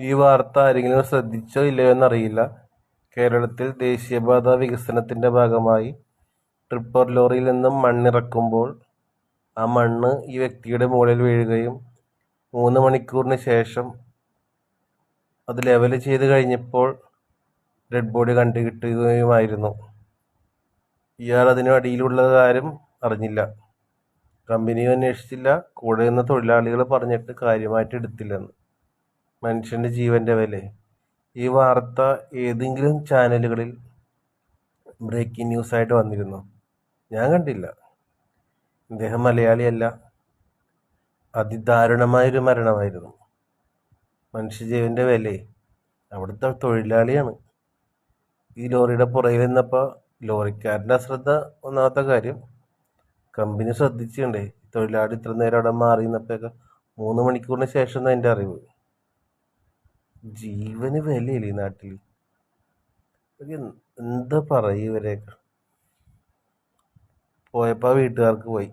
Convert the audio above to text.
ഈ വാർത്ത ആരെങ്കിലും ശ്രദ്ധിച്ചോ ഇല്ലയോ എന്നറിയില്ല. കേരളത്തിൽ ദേശീയപാത വികസനത്തിന്റെ ഭാഗമായി ട്രിപ്പർ ലോറിയിൽ നിന്നും മണ്ണിറക്കുമ്പോൾ ആ മണ്ണ് ഈ വ്യക്തിയുടെ മുകളിൽ വീഴുകയും മൂന്ന് മണിക്കൂറിന് ശേഷം അത് ലെവൽ ചെയ്ത് കഴിഞ്ഞപ്പോൾ ഡെഡ് ബോഡി കണ്ടുകിട്ടുകയുമായിരുന്നു. ഇയാൾ അതിന് അടിയിലുള്ള കാര്യം അറിഞ്ഞില്ല. കമ്പനിയും അന്വേഷിച്ചില്ല. കൂടെ നിന്ന തൊഴിലാളികൾ പറഞ്ഞിട്ട് കാര്യമായിട്ട് എടുത്തില്ലെന്ന്. മനുഷ്യന്റെ ജീവന്റെ വില. ഈ വാർത്ത ഏതെങ്കിലും ചാനലുകളിൽ ബ്രേക്കിംഗ് ന്യൂസ് ആയിട്ട് വന്നിരുന്നു? ഞാൻ കണ്ടില്ല. ഇദ്ദേഹം മലയാളിയല്ല. അതിദാരുണമായൊരു മരണമായിരുന്നു. മനുഷ്യജീവന്റെ വില അവിടുത്തെ തൊഴിലാളിയാണ്. ഈ ലോറിയുടെ പുറകിൽ നിന്നപ്പോൾ ലോറിക്കാരന്റെ അശ്രദ്ധ ഒന്നാമത്തെ കാര്യം കമ്പനി ശ്രദ്ധിച്ചിട്ടുണ്ടേ തൊഴിലാളി ഇത്ര നേരം അവിടെ മാറി നിന്നപ്പോഴൊക്കെ മൂന്ന് മണിക്കൂറിന് ശേഷം എന്റെ അറിവ്. ജീവന് വിലയില്ല ഈ നാട്ടിൽ എന്താ പറയുക ഇവരെയൊക്കെ? പോയപ്പോൾ വീട്ടുകാർക്ക് പോയി.